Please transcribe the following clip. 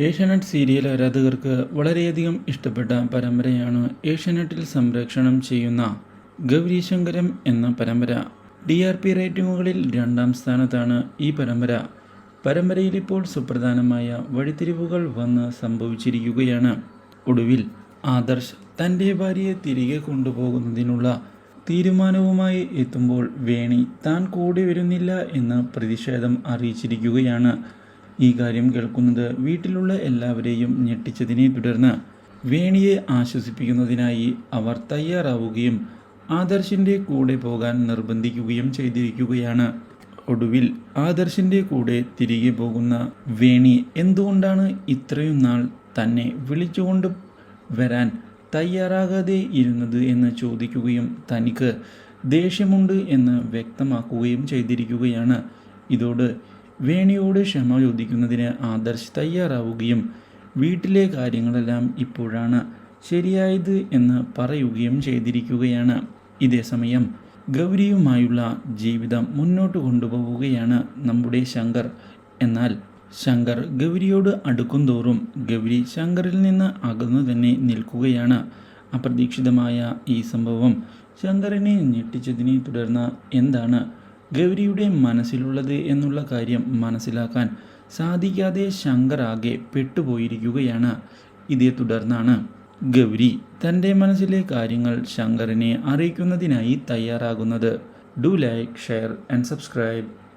Asianet serial ആരാധകർക്ക് വളരെയധികം ഇഷ്ടപ്പെട്ട പരമ്പരയാണ് ഏഷ്യാനെറ്റിൽ സംരക്ഷണം ചെയ്യുന്ന ഗൗരീശങ്കരം എന്ന പരമ്പര. ഡി ആർ പി റേറ്റിംഗുകളിൽ രണ്ടാം സ്ഥാനത്താണ് ഈ പരമ്പര. പരമ്പരയിൽ ഇപ്പോൾ സുപ്രധാനമായ വഴിത്തിരിവുകൾ വന്ന് സംഭവിച്ചിരിക്കുകയാണ്. ഒടുവിൽ ആദർശ് തന്റെ ഭാര്യയെ തിരികെ കൊണ്ടുപോകുന്നതിനുള്ള തീരുമാനവുമായി എത്തുമ്പോൾ വേണി താൻ കൂടി വരുന്നില്ല എന്ന് പ്രതിഷേധം അറിയിച്ചിരിക്കുകയാണ്. ഈ കാര്യം കേൾക്കുന്നത് വീട്ടിലുള്ള എല്ലാവരെയും ഞെട്ടിച്ചതിനെ തുടർന്ന് വേണിയെ ആശ്വസിപ്പിക്കുന്നതിനായി അവർ തയ്യാറാവുകയും ആദർശിന്റെ കൂടെ പോകാൻ നിർബന്ധിക്കുകയും ചെയ്തിരിക്കുകയാണ്. ഒടുവിൽ ആദർശിന്റെ കൂടെ തിരികെ പോകുന്ന വേണി എന്തുകൊണ്ടാണ് ഇത്രയും നാൾ തന്നെ വിളിച്ചുകൊണ്ട് വരാൻ തയ്യാറാകാതെ ഇരുന്നത് എന്ന് ചോദിക്കുകയും തനിക്ക് ദേഷ്യമുണ്ട് എന്ന് വ്യക്തമാക്കുകയും ചെയ്തിരിക്കുകയാണ്. ഇതോട് വേണിയോട് ക്ഷമ ചോദിക്കുന്നതിന് ആദർശ് തയ്യാറാവുകയും വീട്ടിലെ കാര്യങ്ങളെല്ലാം ഇപ്പോഴാണ് ശരിയായത് എന്ന് പറയുകയും ചെയ്തിരിക്കുകയാണ്. ഇതേസമയം ഗൗരിയുമായുള്ള ജീവിതം മുന്നോട്ട് കൊണ്ടുപോവുകയാണ് നമ്മുടെ ശങ്കർ. എന്നാൽ ശങ്കർ ഗൗരിയോട് അടുക്കും തോറും ഗൗരി ശങ്കറിൽ നിന്ന് അകന്നു തന്നെ നിൽക്കുകയാണ്. അപ്രതീക്ഷിതമായ ഈ സംഭവം ശങ്കറിനെ ഞെട്ടിച്ചതിനെ തുടർന്ന് എന്താണ് ഗൗരിയുടെ മനസ്സിലുള്ളത് എന്നുള്ള കാര്യം മനസ്സിലാക്കാൻ സാധിക്കാതെ ശങ്കർ ആകെ പെട്ടുപോയിരിക്കുകയാണ്. ഇതേ തുടർന്നാണ് ഗൗരി തന്റെ മനസ്സിലെ കാര്യങ്ങൾ ശങ്കറിനെ അറിയിക്കുന്നതിനായി തയ്യാറാകുന്നത്. Do like share and subscribe.